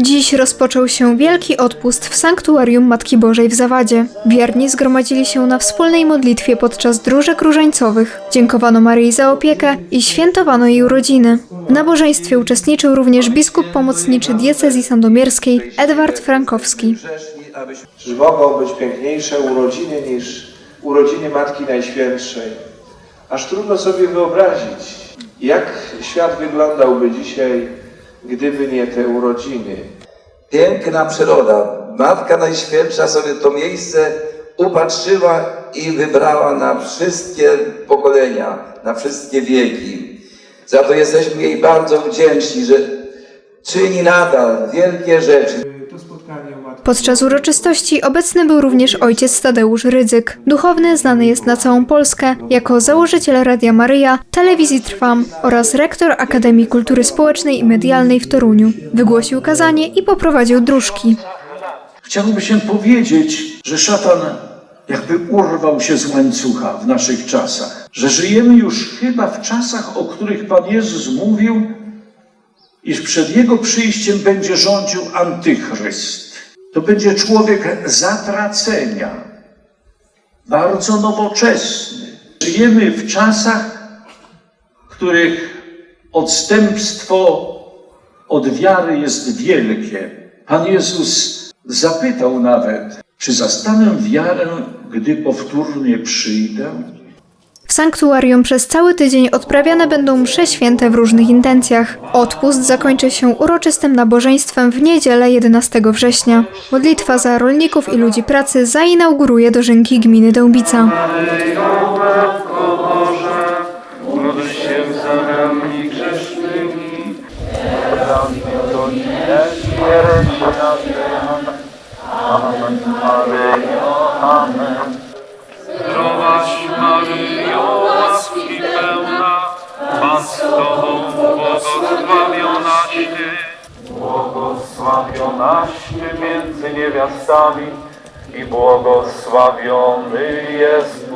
Dziś rozpoczął się wielki odpust w sanktuarium Matki Bożej w Zawadzie. Wierni zgromadzili się na wspólnej modlitwie podczas dróżek różańcowych. Dziękowano Maryi za opiekę i świętowano jej urodziny. W nabożeństwie uczestniczył również biskup pomocniczy diecezji sandomierskiej Edward Frankowski. grzeszni, abyśmy... Czy mogą być piękniejsze urodziny niż urodziny Matki Najświętszej? Aż trudno sobie wyobrazić, jak świat wyglądałby dzisiaj, gdyby nie te urodziny. Piękna przyroda. Matka Najświętsza sobie to miejsce upatrzyła i wybrała na wszystkie pokolenia, na wszystkie wieki. Za to jesteśmy jej bardzo wdzięczni, że czyni nadal wielkie rzeczy. To spotkanie u Matki Podczas uroczystości obecny był również ojciec Tadeusz Rydzyk. Duchowny znany jest na całą Polskę jako założyciel Radia Maryja, telewizji Trwam oraz rektor Akademii Kultury Społecznej i Medialnej w Toruniu. Wygłosił kazanie i poprowadził dróżki. Chciałoby się powiedzieć, że szatan jakby urwał się z łańcucha w naszych czasach, że żyjemy już chyba w czasach, o których Pan Jezus mówił, iż przed Jego przyjściem będzie rządził antychryst. To będzie człowiek zatracenia, bardzo nowoczesny. Żyjemy w czasach, w których odstępstwo od wiary jest wielkie. Pan Jezus zapytał nawet, czy zastanę wiarę, gdy powtórnie przyjdę? W sanktuarium przez cały tydzień odprawiane będą msze święte w różnych intencjach. Odpust zakończy się uroczystym nabożeństwem w niedzielę 11 września. Modlitwa za rolników i ludzi pracy zainauguruje dożynki gminy Dębica. Módl się za nami grzesznymi, z Tobą, błogosławionaś Ty. Błogosławionaś Ty między niewiastami i błogosławiony jest